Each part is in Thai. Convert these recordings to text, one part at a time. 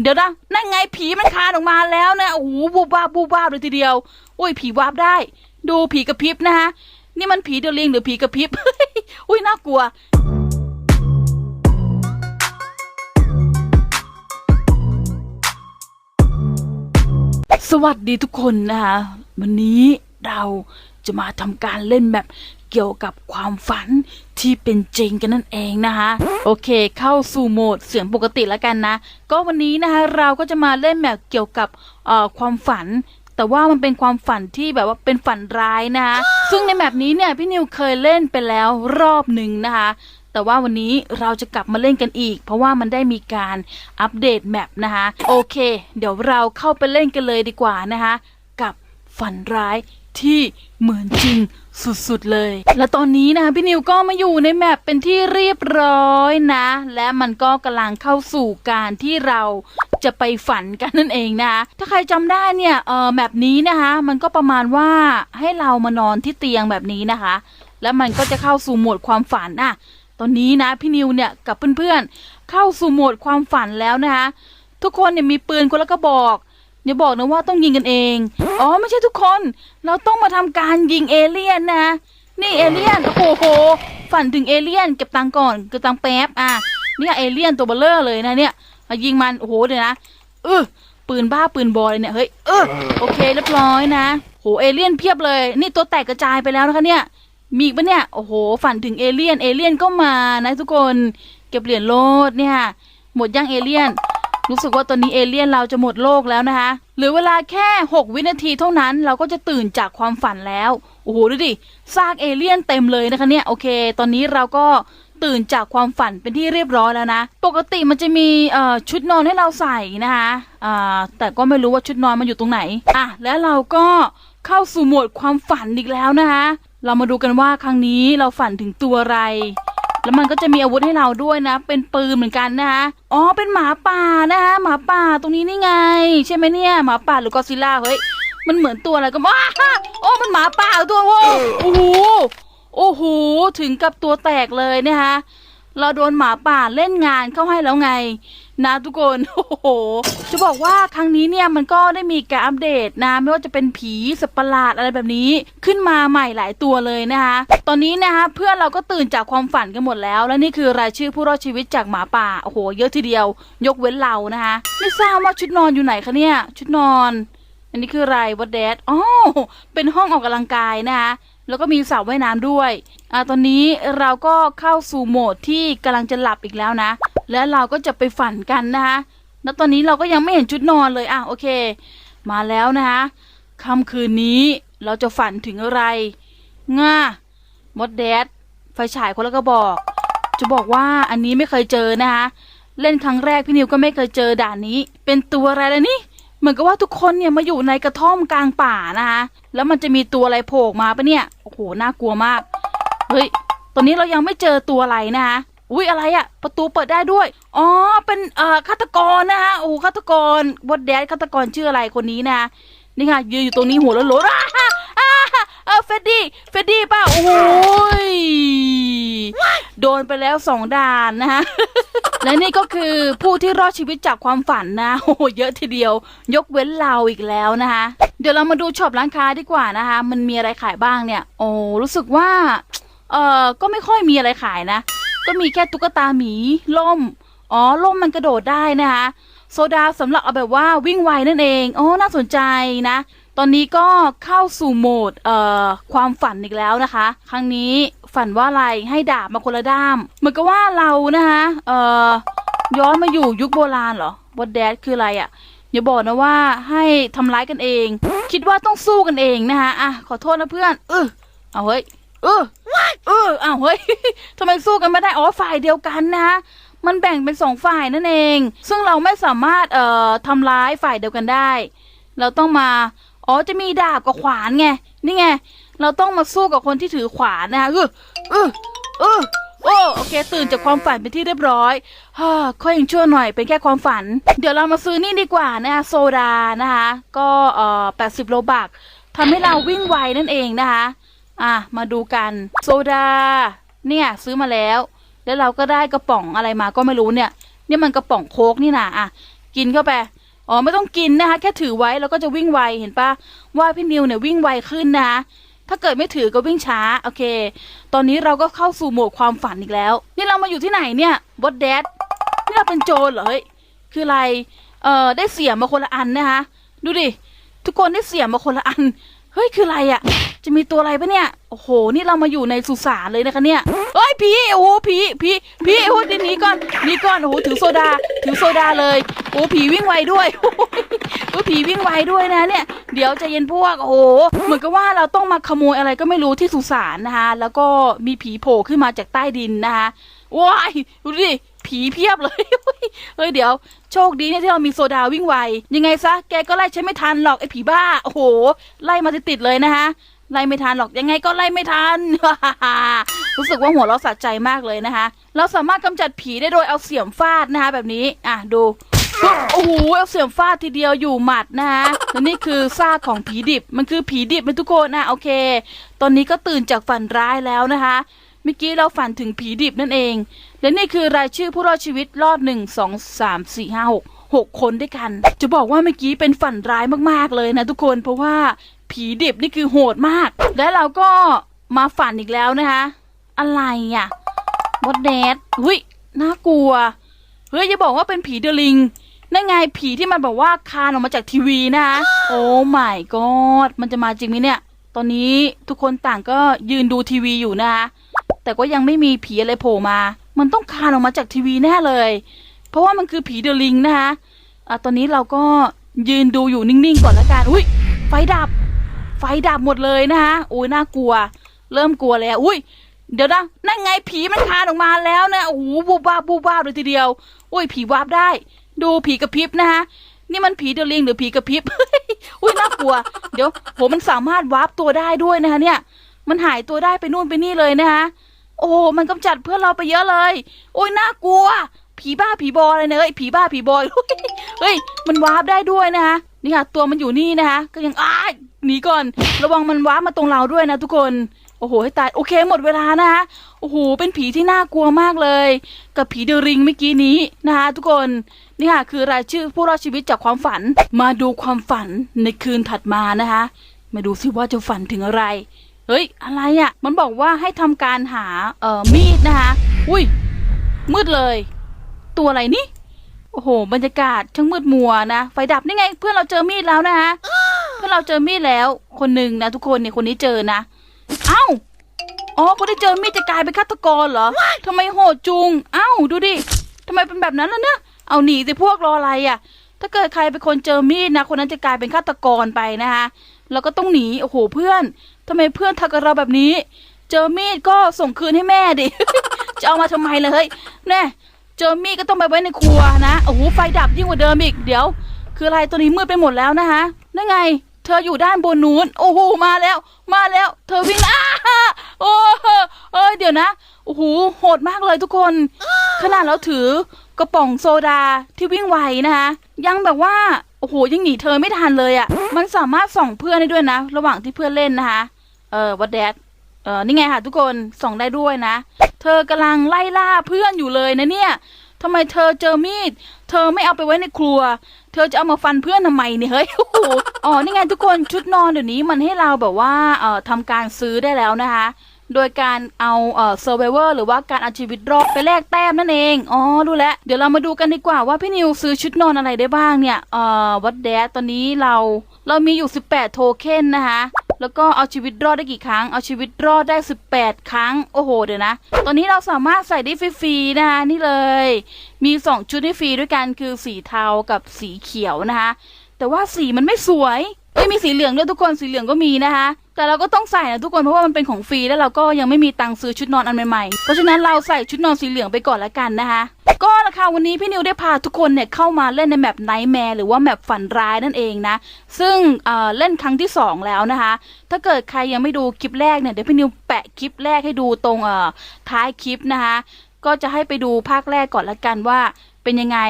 เดี๋ยวนะนั่นไงผีมันคานออกมาแล้วนะโอ้โหบูบวาบบูบวาบเลยทีเดียวโอ้ยผีวาบได้ ดูผีกระพริบนะฮะนี่มันผีเดลิงหรือผีกระพริบอุ้ยน่ากลัวสวัสดีทุกคนนะคะวันนี้เราจะมาทำการเล่นแบบ เกี่ยวกับความฝันที่เป็นจริงกันนั่นเองนะคะ โอเค เข้าสู่โหมดเสียงปกติแล้วกันนะ ก็วันนี้นะคะเราก็จะมาเล่นแบบเกี่ยวกับเอ่อความฝัน แต่ว่ามันเป็นความฝันที่แบบว่าเป็นฝันร้ายนะคะซึ่งในแบบนี้เนี่ยพี่นิวเคยเล่นไปแล้วรอบหนึ่งนะคะแต่ว่าวันนี้เราจะกลับมาเล่นกันอีก เพราะว่ามันได้มีการอัปเดตแมปนะคะ โอเค เดี๋ยวเราเข้าไปเล่นกันเลยดีกว่านะคะ กับฝันร้ายที่เหมือนจริง สุดๆเลย และตอนนี้นะพี่นิวก็มาอยู่ในแมปเป็นที่เรียบร้อยนะ และมันก็กำลังเข้าสู่การที่เราจะไปฝันกันนั่นเองนะคะถ้าใครจำได้เนี่ยเออแมปนี้นะคะมันก็ประมาณว่าให้เรามานอนที่เตียงแบบนี้นะคะ แล้วมันก็จะเข้าสู่โหมดความฝันอะตอนนี้นะพี่นิวเนี่ยกับเพื่อนๆเข้าสู่โหมดความฝันแล้วนะคะทุกคนเนี่ยมีปืนคนละกระบอก อย่าบอกนะว่าต้องยิงกันเอง อ๋อไม่ใช่ทุกคน เราต้องมาทำการยิงเอเลี่ยนนะ นี่เอเลี่ยน โอ้โห ฝันถึงเอเลี่ยนเก็บตังก่อนเก็บตังแป๊บ อะ เนี่ยเอเลี่ยนตัวเบลเลอร์เลยนะเนี่ยมายิงมัน โอ้โหเดี๋ยวนะ เออปืนบ้าปืนบอลเลยเนี่ย เฮ้ย เออโอเคเรียบร้อยนะ โหเอเลี่ยนเพียบเลย นี่ตัวแตกกระจายไปแล้วนะคะเนี่ย มีปะเนี่ย โอ้โห ฝันถึงเอเลี่ยน เอเลี่ยนก็มานะทุกคน เก็บเหรียญโลดเนี่ย หมดยังเอเลี่ยน รู้สึกว่าตอนนี้เอเลี่ยนเราจะหมดโลกแล้วนะคะหลือเวลาแค่ 6 วินาทีเท่านั้นเราก็จะตื่นจากความฝันแล้ว โอ้โหดูดิซากเอเลี่ยนเต็มเลยนะคะเนี่ยโอเค ตอนนี้เราก็ตื่นจากความฝันเป็นที่เรียบร้อยแล้วนะ ปกติมันจะมีชุดนอนให้เราใส่นะคะแต่ก็ไม่รู้ว่าชุดนอนมันอยู่ตรงไหนอะแล้วเราก็เข้าสู่โหมดความฝันอีกแล้วนะคะ เรามาดูกันว่าครั้งนี้เราฝันถึงตัวอะไร แล้วมันก็จะมีอาวุธให้เราด้วยนะ เป็นปืนเหมือนกันนะคะอ๋อเป็นหมาป่านะคะหมาป่าตรงนี้นี่ไง ใช่ไหมเนี่ยหมาป่าหรือกอซิลล่าเฮ้ยมันเหมือนตัวอะไรก็ว้าโอ้มันหมาป่าตัวโว้โอ้โหโอ้โหถึงกับตัวแตกเลยนะคะ เราโดนหมาป่าเล่นงานเข้าให้แล้วไง นะทุกคนโอ้โหจะบอกว่าครั้งนี้เนี่ยมันก็ได้มีการอัปเดตนะ ไม่ว่าจะเป็นผีสัตว์ประหลาดอะไรแบบนี้ขึ้นมาใหม่หลายตัวเลยนะคะ ตอนนี้นะคะเพื่อนเราก็ตื่นจากความฝันกันหมดแล้ว และนี่คือรายชื่อผู้รอดชีวิตจากหมาป่าโอ้โห เยอะทีเดียว ยกเว้นเรานะคะไม่ทราบว่าชุดนอนอยู่ไหนคะเนี่ย ชุดนอน อันนี้คืออะไรวัดแดดอ๋อเป็นห้องออกกำลังกายนะคะ แล้วก็มีสระว่ายน้ำด้วยอ่าตอนนี้เราก็เข้าสู่โหมดที่กำลังจะหลับอีกแล้วนะ และเราก็จะไปฝันกันนะคะแล้วตอนนี้เราก็ยังไม่เห็นชุดนอนเลยอะโอเค มาแล้วนะคะค่ำคืนนี้เราจะฝันถึงอะไรง่ามดแดดไฟฉายคนละก็บอก จะบอกว่าอันนี้ไม่เคยเจอนะคะเล่นครั้งแรกพี่นิวก็ไม่เคยเจอด่านนี้ เป็นตัวอะไรล้วนี่ เหมือนกับว่าทุกคนเนี่ยมาอยู่ในกระท่อมกลางป่านะคะแล้วมันจะมีตัวอะไรโผล่ออกมาปะเนี่ยโอ้โหน่ากลัวมากเฮ้ยตอนนี้เรายังไม่เจอตัวอะไรนะคะอุ้ยอะไรอะประตูเปิดได้ด้วยอ๋อเป็นเอ่อฆาตกรนะคะโอ้โหฆาตกรบดแดดฆาตกรชื่ออะไรคนนี้นะคะนี่ค่ะยืนอยู่ตรงนี้หัวโล้นๆอ้าอ้าเออเฟดดี้เฟดดี้ป่ะโอ้โหยโดนไปแล้วสองด่านนะคะ และนี่ก็คือผู้ที่รอดชีวิตจากความฝันนะโอ้โหเยอะทีเดียว ยกเว้นเราอีกแล้วนะคะ เดี๋ยวเรามาดูช็อปร้านค้าดีกว่านะคะ มันมีอะไรขายบ้างเนี่ย โอ้รู้สึกว่าเออก็ไม่ค่อยมีอะไรขายนะ ก็มีแค่ตุ๊กตาหมีล่มอ๋อล่มมันกระโดดได้นะคะ โซดาสำหรับเอาแบบว่าวิ่งไวนั่นเองโอ๋อน่าสนใจนะ ตอนนี้ก็เข้าสู่โหมดเอ่อความฝันอีกแล้วนะคะ ครั้งนี้ ฝันว่าอะไรให้ดาบมาคนละด้าม เหมือนกับว่าเรานะคะเอ่อย้อนมาอยู่ยุคโบราณเหรอวอดแดดคืออะไรอะ่ะอย่าบอกนะว่าให้ทำร้ายกันเอง คิดว่าต้องสู้กันเองนะคะอะขอโทษนะเพื่อนเออเอาเฮ้ยเออเออเอาเฮ้ยทำไมสู้กันไม่ได้อ๋อฝ่ายเดียวกันนะมันแบ่งเป็นสองฝ่ายนั่นเอง ซึ่งเราไม่สามารถเอ่อทำร้ายฝ่ายเดียวกันได้ เราต้องมา อ๋อ จะมีดาบกับขวานไง นี่ไง เราต้องมาสู้กับคนที่ถือขวานนะคะเออเออเออโอ้โอเค ตื่นจากความฝันเป็นที่เรียบร้อยฮ่าค่อยยังชั่วหน่อยเป็นแค่ความฝัน เดี๋ยวเรามาซื้อนี่ดีกว่านะคะโซดานะคะ ก็เอ่อแปดสิบโลบักทำให้เราวิ่งไวนั่นเองนะคะ อะ มาดูกันโซดา เนี่ยซื้อมาแล้ว แล้วเราก็ได้กระป๋องอะไรมาก็ไม่รู้เนี่ย เนี่ยมันกระป๋องโค้กนี่นะอะ กินเข้าไป อ๋อ ไม่ต้องกินนะคะ แค่ถือไว้แล้วก็จะวิ่งไว เห็นปะว่าพี่นิวเนี่ยวิ่งไวขึ้นนะคะ ถ้าเกิดไม่ถือก็วิ่งช้า โอเค ตอนนี้เราก็เข้าสู่โหมดความฝันอีกแล้ว นี่เรามาอยู่ที่ไหนเนี่ยบดแดดนี่เราเป็นโจรเหรอเฮ้ย คืออะไร เอ่อ ได้เสียมาคนละอันนะคะ ดูดิ ทุกคนได้เสียมมาคนละอัน เฮ้ย คืออะไรอะ่ะ จะมีตัวอะไรปะเนี่ย โอ้โห นี่เรามาอยู่ในสุสานเลยนะคะเนี่ยเฮ้ยผีโอ้โหผีผีผีโอ้โหหนีก่อนหนี่ก่อนโอ้โหถือโซดา ถือโซดาเลยโอ้ผีวิ่งไวด้วยโอ้ผีวิ่งไวด้วยนะเนี่ย เดี๋ยวจะเย็นพวกโอ้โหเหมือนกับว่าเราต้องมาขโมยอะไรก็ไม่รู้ที่สุสานนะคะ แล้วก็มีผีโผล่ขึ้นมาจากใต้ดินนะคะว้ายดูดิผีเพียบเลยเฮ้ยเดี๋ยว โชคดีเนี่ยที่เรามีโซดาวิ่งไวยังไงซะแกก็ไล่ฉันไม่ทันหรอกไอ้ผีบ้าโอ้โห ไล่มาติดๆเลยนะคะ ไล่ไม่ทันหรอกยังไงก็ไล่ไม่ทัน รู้สึกว่าหัวเราะสะใจมากเลยนะคะ เราสามารถกำจัดผีได้โดยเอาเสียมฟาดนะคะแบบนี้ อะดูโอ้โหเอาเสียมฟาดทีเดียวอยู่หมัดนะคะและนี่คือซากของผีดิบ มันคือผีดิบนทุกคนนะโอเค ตอนนี้ก็ตื่นจากฝันร้ายแล้วนะคะ เมื่อกี้เราฝันถึงผีดิบนั่นเอง และนี่คือรายชื่อผู้รอดชีวิตรอดหนึ่งสองสามสี่ห้าหกหกคนด้วยกัน จะบอกว่าเมื่อกี้เป็นฝันร้ายมากๆเลยนะทุกคนเพราะว่า ผีดิบนี่คือโหดมาก และเราก็มาฝันอีกแล้วนะคะ อะไรอะมดแดดหุ้ยน่ากลัว เฮ้ยอย่าบอกว่าเป็นผีเดลิงนั่นไงผีที่มันบอกว่าคานออกมาจากทีวีนะคะ โอ้ my god มันจะมาจริงไหมเนี่ย ตอนนี้ทุกคนต่างก็ยืนดูทีวีอยู่นะคะ แต่ก็ยังไม่มีผีอะไรโผล่มา มันต้องคานออกมาจากทีวีแน่เลย เพราะว่ามันคือผีเดลิงนะคะอะตอนนี้เราก็ยืนดูอยู่นิ่งๆก่อนละกัน อุ้ยไฟดับ ไฟดับหมดเลยนะคะโอ้ยน่ากลัว เริ่มกลัวแล้ว อุ้ยเดี๋ยวนะนั่นไงผีมันคานออกมาแล้วนะโอ้โหบูบวาบูบวาเลยทีเดียว อุ้ยผีวาบได้ ดูผีกระพริบนะคะนี่มันผีเดลิงหรือผีกระพริบอุ้ยน่ากลัว เดี๋ยวโหมันสามารถวาร์ปตัวได้ด้วยนะคะเนี่ย มันหายตัวได้ไปนู่นไปนี่เลยนะคะโอ้มันกำจัดเพื่อนเราไปเยอะเลย โอ้ยน่ากลัว ผีบ้าผีบออะไรเนี่ยเอ้ยผีบ้าผีบอยเฮ้ยมันวาร์ปได้ด้วยนะคะนี่ค่ะ ตัวมันอยู่นี่นะคะ ก็ยังอ้าย หนีก่อน ระวังมันว้ามาตรงเราด้วยนะทุกคน โอ้โหให้ตายโอเคหมดเวลานะคะโอ้โหเป็นผีที่น่ากลัวมากเลย กับผีเดริงเมื่อกี้นี้นะคะทุกคนนี่ค่ะคือรายชื่อผู้รอดชีวิตจากความฝัน มาดูความฝันในคืนถัดมานะคะมาดูซิว่าจะฝันถึงอะไร เฮ้ย อะไรอะ่ะ มันบอกว่าให้ทำการหาเอ่อมีดนะคะ อุ้ย มืดเลย ตัวอะไรนี่ โอ้โห บรรยากาศช่างมืดมัวนะ ไฟดับนี่ไง เพื่อนเราเจอมีดแล้วนะคะ อนเราเจอมีดแล้ว คนหนึ่งนะทุกคนเนี่ยคนนี้เจอนะเอ้าอ๋อคนที่เจอมีดจะกลายเป็นฆาตกรเหรอทำไมโหดจุงเอ้าดูดิทำไมเป็นแบบนั้นล่ะเนี่ยเอาหนีสิพวกรออะไรอะ ถ้าเกิดใครเป็นคนเจอมีดนะ คนนั้นจะกลายเป็นฆาตกรไปนะคะแล้วก็ต้องหนีโอ้โหเพื่อนทำไมเพื่อนทำกับเราแบบนี้ เจอมีดก็ส่งคืนให้แม่ดิจะเอามาทำไมเลยเฮ้ยแน่เจอมีดก็ต้องไปไว้ในครัวนะโอ้โหไฟดับยิ่งกว่าเดิมอีกเดี๋ยว คืออะไรตัวนี้มืดไปหมดแล้วนะคะนั่นไง เธออยู่ด้านบนนู้นโอ้โหมาแล้ว มาแล้ว เธอวิ่งอ้าโอ้เอ้ยเดี๋ยวนะโอ้โหโหดมากเลยทุกคน ขนาดเราถือกระป๋องโซดาที่วิ่งไวนะคะยังแบบว่าโอ้โหยังหนีเธอไม่ทันเลยอะ่ะ มันสามารถส่องเพื่อนได้ด้วยนะ ระหว่างที่เพื่อนเล่นนะคะ เออวัดแดดเออนี่ไงค่ะ ทุกคนส่องได้ด้วยนะ เธอกำลังไล่ล่าเพื่อนอยู่เลยนะเนี่ยทำไมเธอเจอมีด เธอไม่เอาไปไว้ในครัว ธอจะเอามาฟันเพื่อนทำไมเนี่ยเฮ้ยโอ้โหอ๋อนี่ไงทุกคนชุดนอนเดี๋ยวนี้มันให้เราแบบว่าเอ่อทำการซื้อได้แล้วนะคะ โดยการเอาเอ่อ survivor หรือว่าการเอาชีวิตรอดไปแลกแต้มนั่นเอง อ๋อดูแลเดี๋ยวเรามาดูกันดีกว่าว่าพี่นิวซื้อชุดนอนอะไรได้บ้างเนี่ย เอ่อวัดแดดตอนนี้เราเรามีอยู่ 18 โทเค็นนะคะ แล้วก็เอาชีวิตรอดได้กี่ครั้ง เอาชีวิตรอดได้ 18 ครั้ง โอ้โห เดี๋ยวนะ ตอนนี้เราสามารถใส่ได้ฟรีๆนะคะนี่เลย มี 2 ชุดให้ฟรีด้วยกันคือสีเทากับสีเขียวนะคะ แต่ว่าสีมันไม่สวย ไม่มีสีเหลืองด้วยทุกคนสีเหลืองก็มีนะคะ แต่เราก็ต้องใส่นะทุกคนเพราะว่ามันเป็นของฟรีแล้วเราก็ยังไม่มีตังค์ซื้อชุดนอนอันใหม่ๆเพราะฉะนั้นเราใส่ชุดนอนสีเหลืองไปก่อนละกันนะคะก็ละค่ะวันนี้พี่นิวได้พาทุกคนเนี่ยเข้ามาเล่นในแมปไนท์แมร์หรือว่าแมปฝันร้ายนั่นเองนะ ซึ่งเเล่นครั้งที่สองแล้วนะคะ ถ้าเกิดใครยังไม่ดูคลิปแรกเนี่ยเดี๋ยวพี่นิวแปะคลิปแรกให้ดูตรงท้ายคลิปนะคะ ก็จะให้ไปดูภาคแรกก่อนละกันว่า เป็นยังไง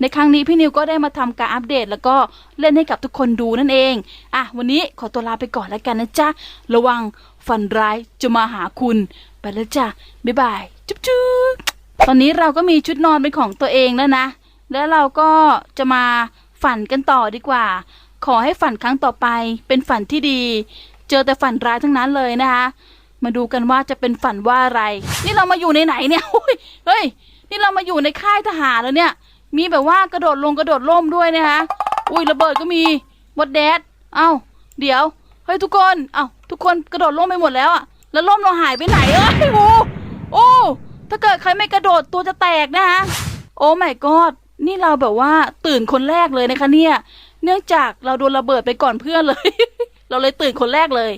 ในครั้งนี้พี่นิวก็ได้มาทำการอัปเดต แล้วก็เล่นให้กับทุกคนดูนั่นเองอะวันนี้ขอตัวลาไปก่อนแล้วกันนะจ๊ะระวังฝันร้ายจะมาหาคุณ ไปแล้วจ้ะบ๊ายบายจุ๊บจุ๊บตอนนี้เราก็มีชุดนอนเป็นของตัวเองแล้วนะ แล้วเราก็จะมาฝันกันต่อดีกว่า ขอให้ฝันครั้งต่อไป เป็นฝันที่ดี เจอแต่ฝันร้ายทั้งนั้นเลยนะคะ มาดูกันว่าจะเป็นฝันว่าอะไร นี่เรามาอยู่ในไหนเนี่ยเฮ้ย นี่เรามาอยู่ในค่ายทหารแล้วเนี่ย มีแบบว่ากระโดดลงกระโดดร่มด้วยนะคะอุ้ยระเบิดก็มีวดแดดเอ้าเดี๋ยวเฮ้ยทุกคนเอ้าทุกคนกระโดดร่มไปหมดแล้วอะแล้วร่มเราหายไปไหนเอ้ยโอ้โอ้ถ้าเกิดใครไม่กระโดดตัวจะแตกนะคะโอ้ my god นี่เราแบบว่าตื่นคนแรกเลยนะคะเนี่ย เนื่องจากเราโดนระเบิดไปก่อนเพื่อนเลย เราเลยตื่นคนแรกเลย